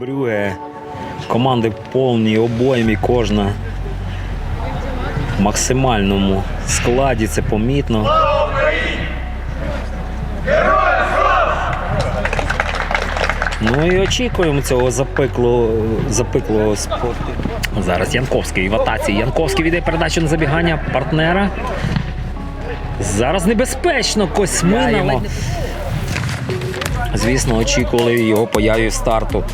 Брює. Команди в повній обоймі кожна в максимальному складі, це помітно. Ну і очікуємо цього запеклого, запеклого спорту. Зараз Янковський в атаці. Янковський віддає передачу на забігання партнера. Зараз небезпечно Косьмина. Звісно, очікували його появи в старту.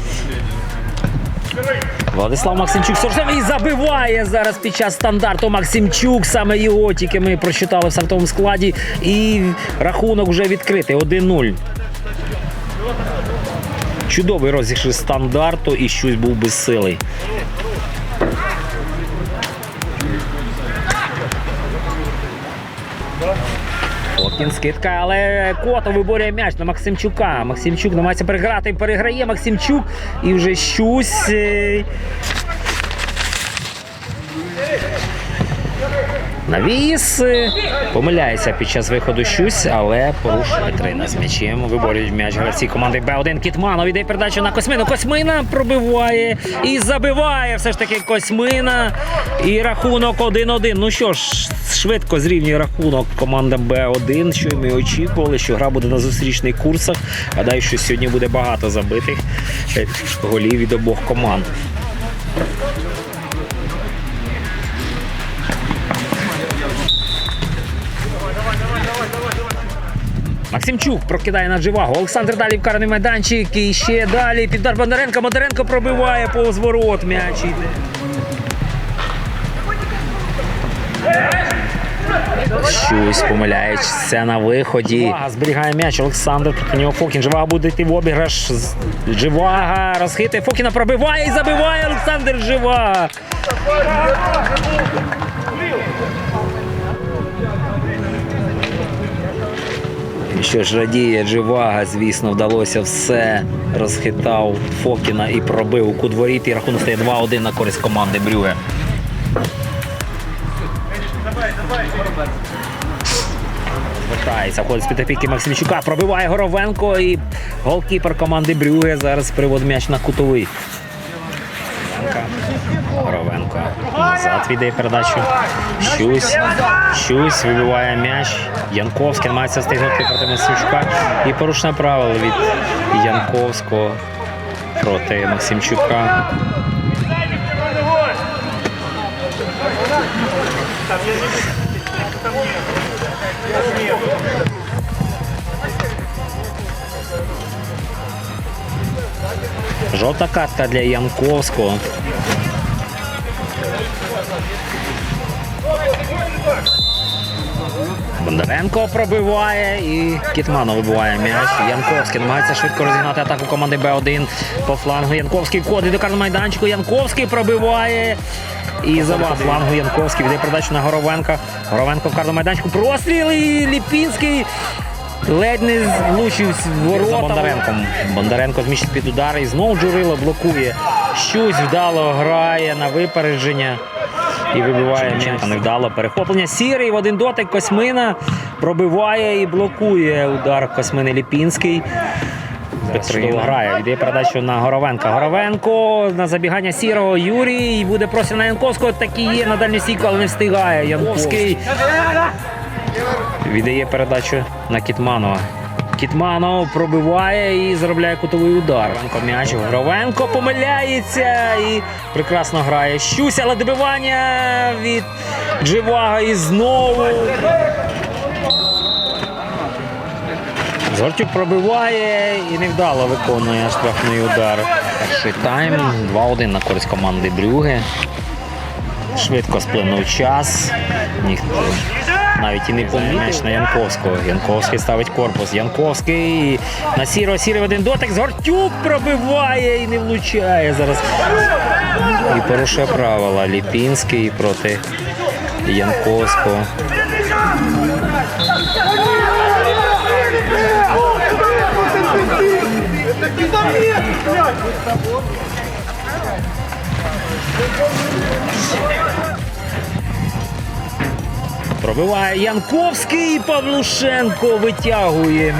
Владислав Максимчук Соржем і забиває зараз під час стандарту Максимчук. Саме його тільки ми прочитали в стартовому складі. І рахунок вже відкритий. 1-0. Чудовий розіграш стандарту і щось був безсилий. Фокін скидка, але Кото виборює м'яч на Максимчука. Максимчук намагається переграти, переграє Максимчук і вже щось. Навіс помиляється під час виходу щось, але порушує трина з м'ячем. Виборюють м'яч гравці команди Б1 Кітманов. Іде передача на Космину. Космина пробиває і забиває все ж таки Космина. І рахунок 1-1. Ну що ж, швидко зрівнює рахунок команда Б1, що ми очікували, що гра буде на зустрічних курсах. Гадаю, що сьогодні буде багато забитих голів від обох команд. Максимчук прокидає на Дживагу. Олександр далі в карний майданчик. І ще далі. Піддар Бондаренко. Бондаренко пробиває повз ворот. М'яч йде. Щось помиляється на виході. Живага зберігає м'яч. Олександр проти нього Фокін. Живага буде йти в обіграш. Живага розхитує. Фокіна пробиває і забиває Олександр Живага. Що ж радіє Дживага, звісно, вдалося все. Розхитав Фокіна і пробив у кут воріт. І рахунок стає 2-1 на користь команди Брюге. Звертається, входить з під опіки Максимчука, пробиває Горовенко і голкіпер команди Брюге зараз приводить м'яч на кутовий. Горовенко назад віддає передачу. Щусь. Щусь вибиває м'яч. Янковський намагається стигнути проти Максимчука. І порушне правило від Янковського проти Максимчука. Жовта картка для Янковського. Бондаренко пробиває і Кітманов вибиває м'яч. Янковський намагається швидко розігнати атаку команди Б1 по флангу. Янковський входить до карного майданчику. Янковський пробиває. І завад флангу Янковський віддає передачу на Горовенка. Горовенко в карному майданчику. Простріл і Ліпінський. Ледь не влучив ворота. За Бондаренком. Бондаренко зміщить під удар і знову Джурило блокує. Щось вдало грає на випередження. І вибиває м'яч. Невдало перехоплення. Сірий в один дотик Космина пробиває і блокує удар Космини Ліпінський. Петрило грає. Йде передачу на Горовенка. Горовенко на забігання сірого Юрій. Буде простір на Янковського. Так і є на дальню стійку, але не встигає. Янковський віддає передачу на Кітманова. Кітманов пробиває і заробляє кутовий удар. М'яч. Горовенко помиляється і прекрасно грає. Щусь, але добивання від Дживага і знову. Згортюк пробиває і невдало виконує штрафний удар. Перший тайм 2-1 на користь команди Брюге. Швидко сплинув час. Ніхто навіть і не помітив на Янковського. Янковський ставить корпус. Янковський на сіро сірий один дотик. Згортюк пробиває і не влучає зараз. І порушує правила. Ліпінський проти Янковського. Пробиває Янковський. Павлушенко витягує.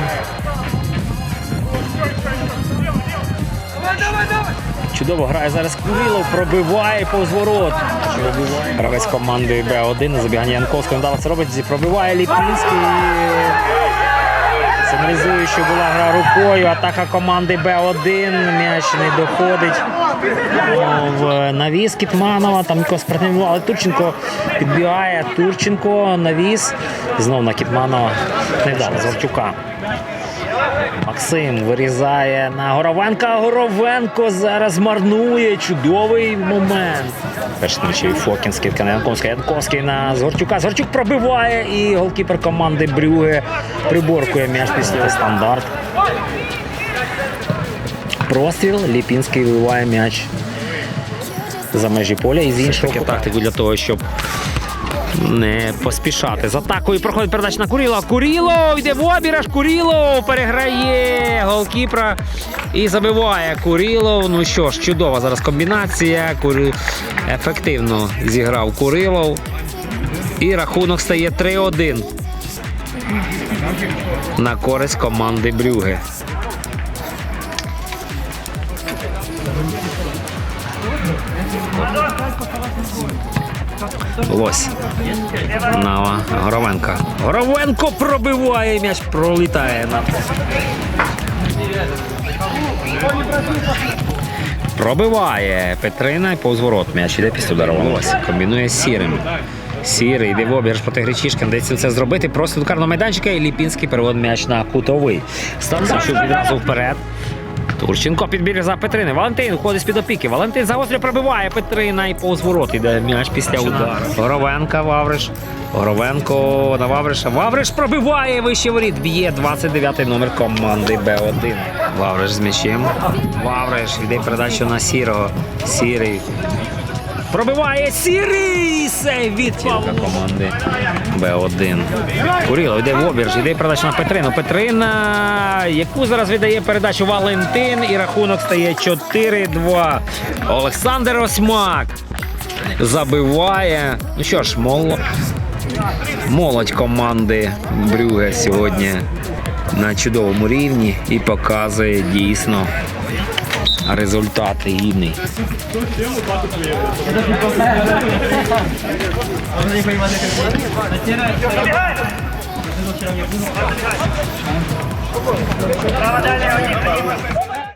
Чудово грає зараз Курилов, пробиває повз ворот. Гравець команди Б1 забігання Янковського не вдало це робить, пробиває Ліпінський. Сигналізує, що була гра рукою. Атака команди Б1. М'яч не доходить в навіс Кітманова. Там якось але Турченко підбігає. Турченко навіс. Знов на Кітманова. Не вдало Зортюка. Максим вирізає на Горовенка. Горовенко зараз марнує. Чудовий момент. Перший нічий Фокін, скидка на Янковська. Янковський на Згорчука. Згорчук пробиває і голкіпер команди Брюге приборкує м'яч після стандарт. Простріл. Ліпінський вибиває м'яч за межі поля і з іншого тактику для того, щоб не поспішати з атакою. Проходить передача на Куріло. Куріло йде в обіраж. Куріло переграє голкіпера і забиває Курілов. Ну що ж, чудова зараз комбінація. Курі... Ефективно зіграв Курилов. І рахунок стає 3-1 на користь команди Брюге. Лось. На Горовенка. Горовенко пробиває м'яч, пролітає на. Пробиває Петрина і повзворот м'яч іде після удару. Лось. Комбінує з сірим. Сірий йде в обіграш проти Гречишкина. Дається це зробити. Просто до карного майданчика і Ліпінський переводить м'яч на кутовий. Станцію відразу вперед. Турченко підбір за Петрини. Валентин входить з-під опіки. Валентин загострює пробиває Петрина і повз ворот іде м'яч після удару. Горовенка, Вавриш. Горовенко на Вавриша. Вавриш пробиває вище воріт. Б'є 29-й номер команди Б1. Вавриш з м'ячем. Вавриш йде передачу на Сірого. Сірий. Пробиває Сірий! Сейв від команди Б1. Куріло йде в обірж, йде передача на Петрину. Петрина, яку зараз віддає передачу Валентин, і рахунок стає 4-2. Олександр Осьмак забиває. Ну що ж, молодь, молодь команди Брюге сьогодні на чудовому рівні і показує дійсно результати гідний. Dalej, oni